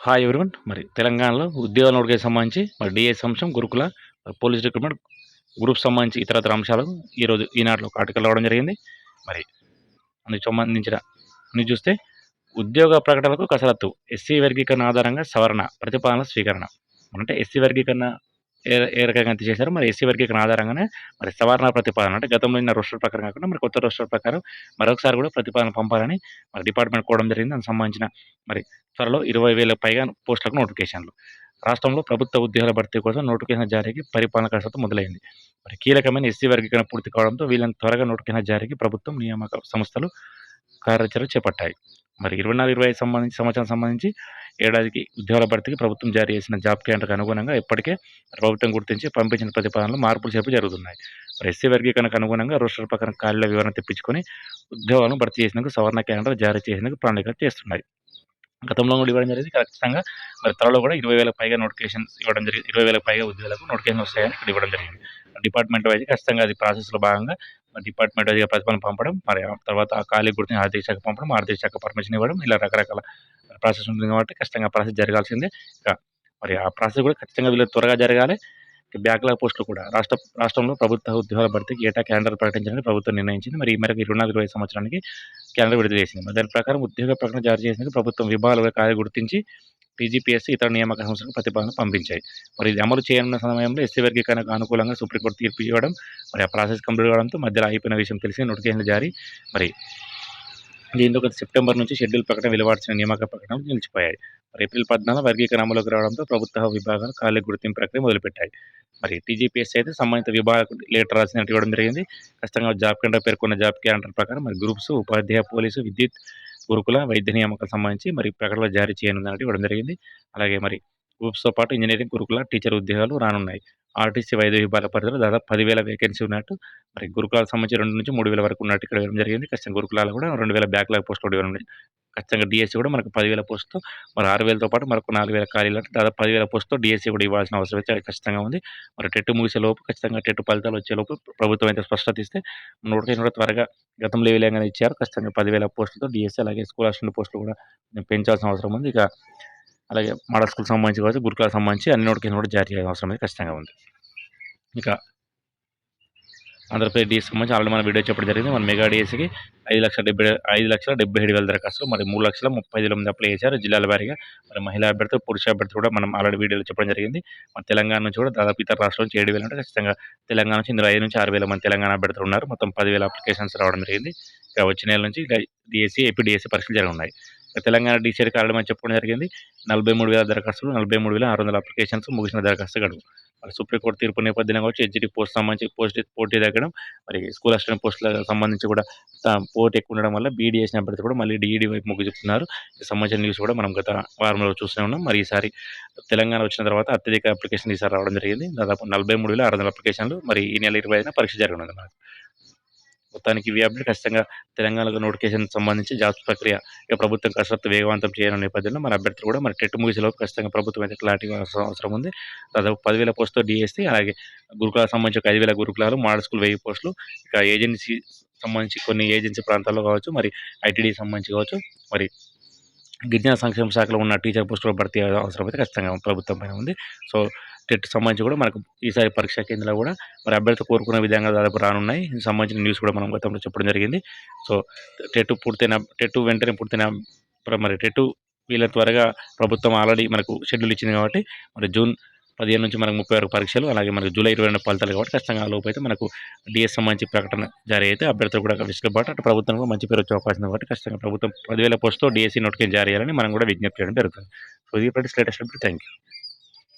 Hi everyone మరి తెలంగాణలో ఉద్యోగ నోటికి సంబంధించి మరి డిఎస్ అంశం గురుకుల పోలీస్ రిక్రూట్మెంట్ గ్రూప్ సంబంధించి ఇతరతర అంశాలు ఈరోజు ఈనాటిలో ఒక ఆర్టికల్ రావడం జరిగింది. మరి అందుకు సంబంధించిన అన్ని చూస్తే ఉద్యోగ ప్రకటనలకు కసరత్తు ఎస్సీ వర్గీకరణ ఆధారంగా సవరణ ప్రతిపాదన స్వీకరణ. అంటే ఎస్సీ వర్గీకరణ ఏ రకంగా అంత చేశారు మరి ఎస్సీ వర్గీకరణ ఆధారంగానే మరి సవరణ ప్రతిపాదన అంటే గతంలో ఉన్న రోస్టర్ ప్రకారం కాకుండా మరి కొత్త రోస్టర్ ప్రకారం మరొకసారి కూడా ప్రతిపాదన పంపాలని మరి డిపార్ట్మెంట్ కోవడం జరిగింది. దానికి సంబంధించిన మరి త్వరలో ఇరవై వేల పైగా పోస్టులకు నోటిఫికేషన్లు. రాష్ట్రంలో ప్రభుత్వ ఉద్యోగాల భర్తీ కోసం నోటిఫికేషన్ జారీకి పరిపాలన కసరత్తు మొదలైంది. మరి కీలకమైన ఎస్సీ వర్గీకరణ పూర్తి కావడంతో వీళ్ళని త్వరగా నోటిఫికేషన్ జారీకి ప్రభుత్వం నియామక సంస్థలు కార్యాచరణ చేపట్టాయి. మరి ఇరవై నాలుగు ఇరవై ఐదు సంబంధించి సంవత్సరం సంబంధించి ఏడాదికి ఉద్యోగాల భర్తీకి ప్రభుత్వం జారీ చేసిన జాబ్ క్యాండర్కి అనుగుణంగా ఇప్పటికే ప్రభుత్వం గుర్తించి పంపించిన ప్రతిపాదనలు మార్పులు చేపి జరుగుతున్నాయి. మరి ఎస్సీ వర్గీకరణకు అనుగుణంగా రోస్టర్ ప్రకారం ఖాళీల వివరణ తెప్పించుకొని ఉద్యోగాలను భర్తీ చేసినందుకు సవరణ క్యాండర్ జారీ చేసినందుకు ప్రణాళికలు చేస్తున్నాయి. గతంలో కూడా ఇవ్వడం జరిగింది. ఖచ్చితంగా మరి త్వరలో కూడా ఇరవై వేల పైగా నోటిఫికేషన్స్ ఇవ్వడం జరిగింది ఇరవై వేల పైగా ఉద్యోగాలకు నోటిఫికేషన్ వస్తాయని ఇక్కడ ఇవ్వడం జరిగింది. డిపార్ట్మెంట్ వైజ్ ఖచ్చితంగా అది ప్రాసెస్లో భాగంగా డిపార్ట్మెంట్ వైజ్గా ప్రతిఫలం పంపడం మరి తర్వాత ఆ ఖాళీ గుర్తిని ఆర్థిక శాఖ పంపడం ఆర్థిక శాఖ పర్మిషన్ ఇవ్వడం ఇలా రకరకాల ప్రాసెస్ ఉంటుంది కాబట్టి ఖచ్చితంగా ప్రాసెస్ జరగాల్సిందే. మరి ఆ ప్రాసెస్ కూడా ఖచ్చితంగా వీళ్ళు త్వరగా జరగాలి. బ్యాక్లాగ్ పోస్టులు కూడా రాష్ట్ర రాష్ట్రంలో ప్రభుత్వ ఉద్యోగాల భర్తీకి ఏటా క్యాలెండర్ ప్రకటించాలని ప్రభుత్వం నిర్ణయించింది. మరి ఈ మేరకు ఇరవై నాలుగు ఇరవై సంవత్సరానికి క్యాలెండర్ విడుదల చేసింది. మరి దాని ప్రకారం ఉద్యోగ ప్రకటన జారీ చేసినందుకు ప్రభుత్వం విభాగాలుగా కార్య గుర్తించి టీజీపీఎస్సీ ఇతర నియామక సంస్థలకు ప్రతిపాదన పంపించాయి. మరి ఇది అమలు చేయనున్న సమయంలో ఎస్సీ వర్గీకరణకు అనుకూలంగా సుప్రీంకోర్టు తీర్పు ఇవ్వడం మరి ఆ ప్రాసెస్ కంప్లీట్ కావడంతో మధ్యలో అయిపోయిన విషయం తెలిసి నోటిఫికేషన్ జారీ. మరి దీంతో గత సెప్టెంబర్ నుంచి షెడ్యూల్ ప్రకటన వెలువడిచిన నియామక ప్రకటనలు నిలిచిపోయాయి. మరి ఏప్రిల్ పద్నాలుగు వర్గీకరణ అమలులోకి రావడంతో ప్రభుత్వ విభాగాలు ఖాళీ గుర్తింపు ప్రక్రియ మొదలుపెట్టాయి. మరి టీజీపీఎస్ అయితే సంబంధిత విభాగ లేటర్ రాసినట్టు ఇవ్వడం జరిగింది. ఖచ్చితంగా జాబ్ క్యాలెండర్ పేర్కొన్న జాబ్ క్యాలెండర్ ప్రకారం మరి గ్రూప్స్ ఉపాధ్యాయ పోలీసు విద్యుత్ గురుకుల వైద్య నియామకాలకు సంబంధించి మరి ప్రకటనలు జారీ చేయనున్నట్టు ఇవ్వడం జరిగింది. అలాగే మరి గ్రూప్స్తో పాటు ఇంజనీరింగ్ గురుకుల టీచర్ ఉద్యోగాలు రానున్నాయి. ఆర్టీసీ వైద్య విభాగ పరిధిలో దాదాపు పదివేల వేకెన్సీ ఉన్నట్టు మరి గురుకులాలకు సంబంధించి రెండు నుంచి మూడు వేల వరకు ఉన్నట్టు ఇక్కడ ఇవ్వడం జరిగింది. ఖచ్చితంగా గురుకులాలు కూడా రెండు వేల బ్యాక్లాగ్ పోస్టులు ఇవ్వడం ఖచ్చితంగా డిఎస్సీ కూడా మనకు పదివేల పోస్టుతో మరి ఆరు వేలతో పాటు మనకు నాలుగు వేల ఖాళీలు అంటే దాదాపు పదివేల పోస్టుతో డిఎస్సీ కూడా ఇవ్వాల్సిన అవసరం అయితే ఖచ్చితంగా ఉంది. మరి టెట్ ముగిసే లోపు ఖచ్చితంగా టెట్ ఫలితాలు వచ్చే లోపు ప్రభుత్వం అయితే స్పష్టత ఇస్తే నూట నూట త్వరగా గతంలో ఏ విధంగా ఇచ్చారు ఖచ్చితంగా పదివేల పోస్టులతో డిఎస్సీ అలాగే స్కూల్ అసిస్టెంట్ పోస్టులు కూడా పెంచాల్సిన అవసరం ఉంది. ఇక అలాగే మోడల్ స్కూల్ సంబంధించి కావచ్చు గురుకులకు సంబంధించి అన్ని నోటిఫికేషన్ కూడా జారీ చేయాల్సిన అవసరం అయితే ఖచ్చితంగా ఉంది. ఇక ఆంధ్రప్రదేశ్ డిఎస్కి సంబంధించి ఆల్రెడీ మన వీడియో చెప్పడం జరిగింది. మన మెగా డిఎస్కి ఐదు లక్షల డెబ్బై ఐదు లక్షల డెబ్బై ఏడు వేల దరఖాస్తులు మరి మూడు లక్షల ముప్పై ఐదు మంది అప్లై చేశారు జిల్లాల వారీగా. మరి మహిళా అభ్యర్థులు పురుష అభ్యర్థులు కూడా మనం ఆల్రెడీ వీడియోలో చెప్పడం జరిగింది. మన తెలంగాణ నుంచి కూడా దాదాపు ఇతర రాష్ట్రాల నుంచి ఏడు వేలు అంటే ఖచ్చితంగా తెలంగాణ నుంచి ఇందులో ఐదు నుంచి ఆరు వేల మంది తెలంగాణ అభ్యర్థులు ఉన్నారు. మొత్తం పదివేల అప్లికేషన్స్ రావడం జరిగింది. ఇక వచ్చే నెల నుంచి డిఎస్సి ఏపీ డిఎస్సి పరీక్షలు జరగనున్నాయి. తెలంగాణ డీసీఆర్ కారణం అని చెప్పడం జరిగింది. నలభై మూడు వేల దరఖాస్తులు నలభై మూడు వేల ఆరు వందల అప్లికేషన్స్ ముగిసిన దరఖాస్తు గడువు. మరి సుప్రీంకోర్టు తీర్పు నేపథ్యంలో వచ్చి హెచ్డి పోస్ట్ సంబంధించి పోస్ట్ పోటీ తగ్గడం మరి స్కూల్ అసిస్టెంట్ పోస్టులకు సంబంధించి కూడా పోటీ ఎక్కువ ఉండడం వల్ల బీడీఎస్ అభ్యర్థి కూడా మళ్ళీ డీఈడీ వైపు మొగ్గు చెప్తున్నారు. సంబంధించిన న్యూస్ కూడా మనం గత వారంలో చూస్తూనే ఉన్నాం. మరి ఈసారి తెలంగాణ వచ్చిన తర్వాత అత్యధిక అప్లికేషన్ ఈసారి రావడం జరిగింది. దాదాపు నలభై మూడు వేల ఆరు వందల అప్లికేషన్లు మరి ఈ నెల ఇరవై ఐదున పరీక్ష జరగనుంది మనకు. మొత్తానికి ఇవి ఖచ్చితంగా తెలంగాణలో నోటిఫికేషన్ సంబంధించి జాబ్స్ ప్రక్రియ ప్రభుత్వం కసరత్తు వేగవంతం చేయడం నేపథ్యంలో మన అభ్యర్థులు కూడా మరి టెట్ ముగిసేలోపు ఖచ్చితంగా ప్రభుత్వం అయితే క్లారిటీ అవసరం ఉంది. దాదాపు పదివేల పోస్టుతో డిఎస్సి అలాగే గురుకులాలకు సంబంధించి ఒక ఐదు వేల గురుకులాలు మోడల్ స్కూల్ వెయ్యి పోస్టులు ఇక ఏజెన్సీ సంబంధించి కొన్ని ఏజెన్సీ ప్రాంతాల్లో కావచ్చు మరి ఐటీడీ సంబంధించి కావచ్చు మరి గిరిజన సంక్షేమ శాఖలో ఉన్న టీచర్ పోస్టులో భర్తీ అవసరం అయితే ఖచ్చితంగా ప్రభుత్వం పైన ఉంది. సో టెట్ సంబంధించి కూడా మనకు ఈసారి పరీక్షా కేంద్రాలు కూడా మరి అభ్యర్థి కోరుకున్న విధంగా దాదాపు రానున్నాయి. దీనికి సంబంధించిన న్యూస్ కూడా మనం గతంలో చెప్పడం జరిగింది. సో టెట్ పూర్తయిన టెట్ వెంటనే పూర్తయిన మరి టెట్ వీళ్ళ త్వరగా ప్రభుత్వం ఆల్రెడీ మనకు షెడ్యూల్ ఇచ్చింది కాబట్టి మరి జూన్ పదిహేను నుంచి మనకు ముప్పై వరకు పరీక్షలు అలాగే మనకు జూలై ఇరవై రెండు ఫలితాలు కాబట్టి ఖచ్చితంగా ఆ లోపు అయితే మనకు డిఎస్ సంబంధించి ప్రకటన జారీ అయితే అభ్యర్థులు కూడా వెసులుబాటు అటు ప్రభుత్వం కూడా మంచి పేరు వచ్చే అవకాశం కాబట్టి ఖచ్చితంగా ప్రభుత్వం పదివేల పోస్టుతో డిఎస్సీ నోటిఫికేషన్ జారీ చేయాలని మనం కూడా విజ్ఞప్తి చేయడం జరుగుతుంది. సో ఇది ప్రతి లేటెస్ట్ అప్డేట్ థ్యాంక్ యూ